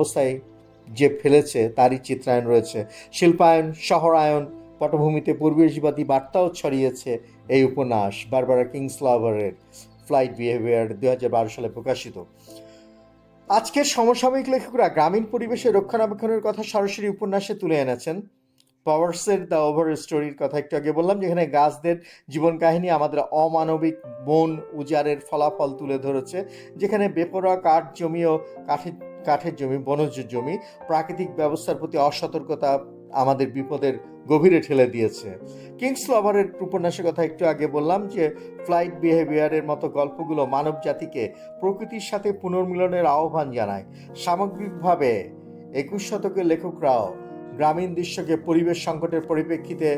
অবস্থায় যে ফেলেছে তারই চিত্রায়ন রয়েছে। শিল্পায়ন, শহরায়ন, পটভূমিতে পরিবেশবাদী বার্তাও ছড়িয়েছে এই উপন্যাস, বারবারা কিংস লাভারের ফ্লাইট বিহেভিয়ার দু হাজার বারো সালে প্রকাশিত। আজকের সমসাময়িক লেখকরা গ্রামীণ পরিবেশের রক্ষণাবেক্ষণের কথা সরাসরি উপন্যাসে তুলে এনেছেন। পাওয়ার্সের দ্য ওভার স্টোরির কথা একটু আগে বললাম, যেখানে গাছদের জীবন কাহিনী আমাদের অমানবিক বন উজাড়ের ফলাফল তুলে ধরেছে, যেখানে বেপরোয়া কাঠ জমি ও কাঠের কাঠের জমি, বনজ জমি, প্রাকৃতিক ব্যবস্থার প্রতি অসতর্কতা আমাদের বিপদের গভীরে ঠেলে দিয়েছে। কিংস লভারের উপন্যাসের কথা একটু আগে বললাম যে ফ্লাইট বিহেভিয়ারের মতো গল্পগুলো মানব জাতিকে প্রকৃতির সাথে পুনর্মিলনের আহ্বান জানায়। সামগ্রিকভাবে, একুশ শতকের লেখকরাও গ্রামীণ দৃশ্যকে পরিবেশ সংকটের পরিপ্রেক্ষিতে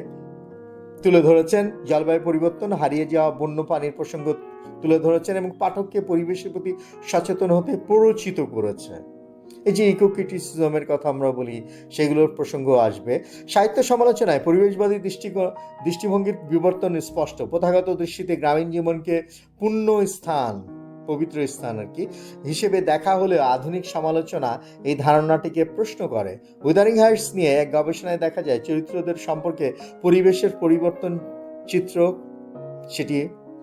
তুলে ধরেছেন, জলবায়ু পরিবর্তন, হারিয়ে যাওয়া বন্যপ্রাণীর প্রসঙ্গ তুলে ধরেছেন এবং পাঠককে পরিবেশের প্রতি সচেতন হতে প্ররোচিত করেছে। এই যে ইকো ক্রিটিসিজমের কথা আমরা বলি, সেগুলোর প্রসঙ্গ আসবে। সাহিত্য সমালোচনায় পরিবেশবাদী দৃষ্টি দৃষ্টিভঙ্গির বিবর্তন স্পষ্ট। প্রথাগত দৃষ্টিতে গ্রামীণ জীবনকে পূর্ণ স্থান পবিত্র স্থান আর কি হিসেবে দেখা হলেও আধুনিক সমালোচনা এই ধারণাটিকে প্রশ্ন করে। উইদারিং হাইটস নিয়ে এক গবেষণায় দেখা যায়, চরিত্রদের সম্পর্কে পরিবেশের পরিবর্তন চিত্র সেটি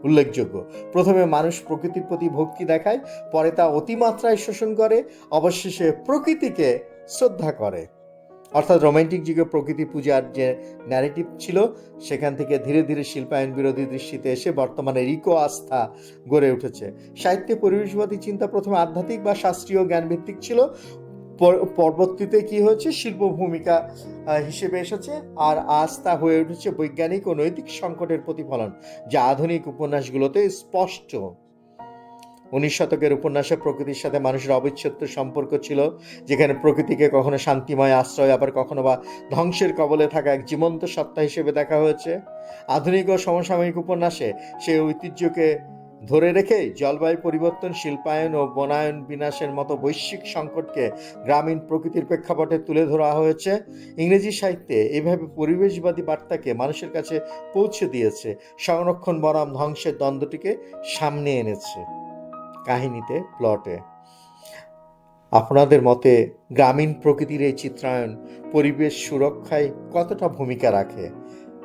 উল্লেখযোগ্য। প্রথমে মানুষ প্রকৃতির প্রতি ভক্তি দেখায়, পরে তা অতিমাত্রায় শোষণ করে, অবশেষে প্রকৃতিকে শ্রদ্ধা করে। অর্থাৎ রোমান্টিক যুগে প্রকৃতি পূজার যে ন্যারেটিভ ছিল, সেখান থেকে ধীরে ধীরে শিল্পায়ন বিরোধী দৃষ্টিতে এসে বর্তমানে রিকো আস্থা গড়ে উঠেছে। সাহিত্যে পরিবেশবাদী চিন্তা প্রথমে আধ্যাত্মিক বা শাস্ত্রীয় জ্ঞানভিত্তিক ছিল পরবর্তীতে কি হয়েছে? শিল্প ভূমিকা হিসেবে এসেছে। আর আজ তা হয়ে উঠেছে বৈজ্ঞানিক ও নৈতিক সংকটের প্রতিফলন, যা আধুনিক উপন্যাসগুলোতে স্পষ্ট। উনিশ শতকের উপন্যাসে প্রকৃতির সাথে মানুষের অবিচ্ছেদ্য সম্পর্ক ছিল, যেখানে প্রকৃতিকে কখনো শান্তিময় আশ্রয়, আবার কখনো বা ধ্বংসের কবলে থাকা এক জীবন্ত সত্তা হিসেবে দেখা হয়েছে। আধুনিক ও সমসাময়িক উপন্যাসে সেই ঐতিহ্যকে ধরে রেখে জলবায়ু পরিবর্তন, শিল্পায়ন ও বনায়ন বিনাশের মতো বৈশ্বিক সংকটকে গ্রামীণ প্রকৃতির প্রেক্ষাপটে তুলে ধরা হয়েছে। ইংরেজি সাহিত্যে এইভাবে পরিবেশবাদী বার্তাকে মানুষের কাছে পৌঁছে দিয়েছে। সংরক্ষণ বনাম ধ্বংসের দ্বন্দ্বটিকে সামনে এনেছে। কাহিনীতে, প্লটে। আপনাদের মতে গ্রামীণ প্রকৃতির এই চিত্রায়ন পরিবেশ সুরক্ষায় কতটা ভূমিকা রাখে?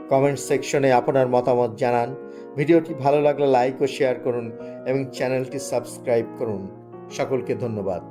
কমেন্ট সেকশনে আপনার মতামত জানান। ভিডিওটি ভালো লাগলে লাইক ও শেয়ার করুন এবং চ্যানেলটি সাবস্ক্রাইব করুন। সকলকে ধন্যবাদ।